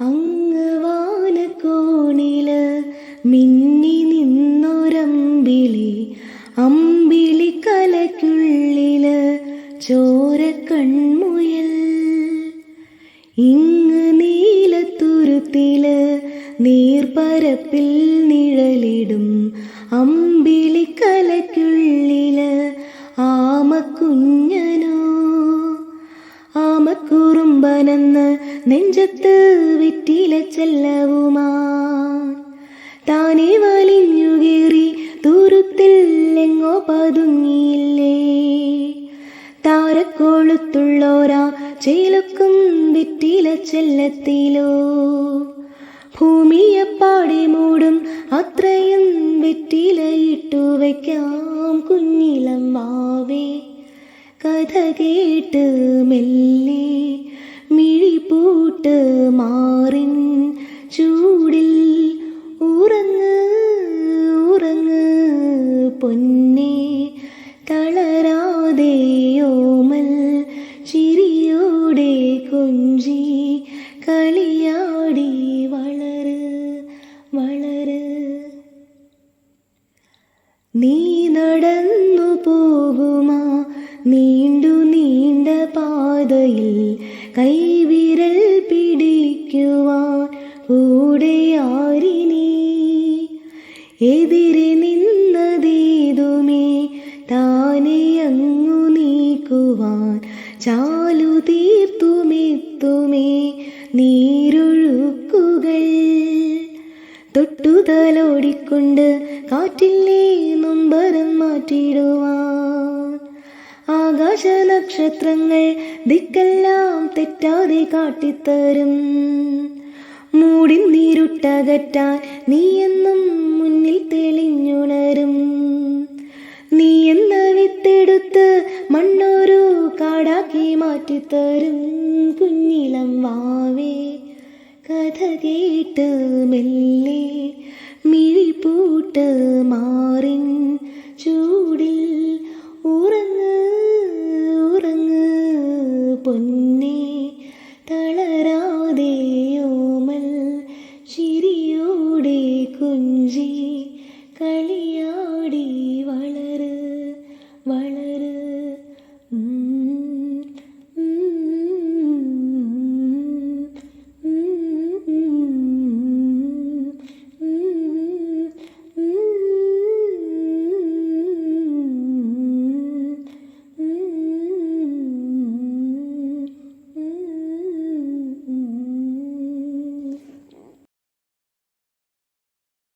അങ്ങ് വാനക്കോണിൽ മിന്നി നിന്നൊരമ്പിളി അമ്പിളി കലയ്ക്കുള്ളിൽ ചോരക്കൺമുയൽ. കൺമുയൽ ഇങ്ങ് നീലത്തുരുത്തിൽ നീർപ്പരപ്പിൽ നിഴലിടും അമ്പിളി കലയ്ക്കുള്ളിൽ ആമക്കുറുമ്പനെന്ന് നെഞ്ചത്ത് വിറ്റില ചെല്ലവുമാ. താനെ വലിഞ്ഞുകേറി ദൂരത്തിൽ എങ്ങോ പതുങ്ങിയില്ലേ. താരക്കോളുത്തുള്ളോരാ ചേലക്കും വിറ്റില ചെല്ലത്തിലോ. ഭൂമിയെപ്പാടെ മൂടും അത്രയും വെറ്റിലയിട്ടു വയ്ക്കാം കുഞ്ഞിലമ്മാവേ. മാവേ കഥ കേട്ട് മെല്ലെ മിഴിപൂട്ട് മാറിൻ ചൂടിൽ ഉറങ്ങ് ഉറങ്ങ് പൊന്നെ. തളരാതെ ഓമൽ ചിരിയോടെ കൊഞ്ചി കളിയാടി വളര് വളര്. നീ നടന്നു പോകുമാ നീണ്ടു നീണ്ട പാതയിൽ കൈവിരൽ കൂടെയാരിനി എതിരെ നിന്നതേതുമേ? താനെ അങ്ങു നീക്കുവാൻ ചാലു തീർത്തുമെത്തുമേ? നീരൊഴുക്കുകൾ തൊട്ടുതലോടിക്കൊണ്ട് കാറ്റില്ലേ നൊമ്പരം മാറ്റിടുവാൻ ആകാശ നക്ഷത്രങ്ങൾ ദിക്കെല്ലാം തെറ്റാതെ കാട്ടിത്തരും. നീരുട്ടകറ്റാൻ നീയെന്നും മുന്നിൽ തെളിഞ്ഞുണരും. നീ എന്ന വിത്തെടുത്ത് മണ്ണൊരു കാടാക്കി മാറ്റിത്തരും. കുഞ്ഞിലം വാവേ കഥ കേട്ട് മെല്ലെ feliz.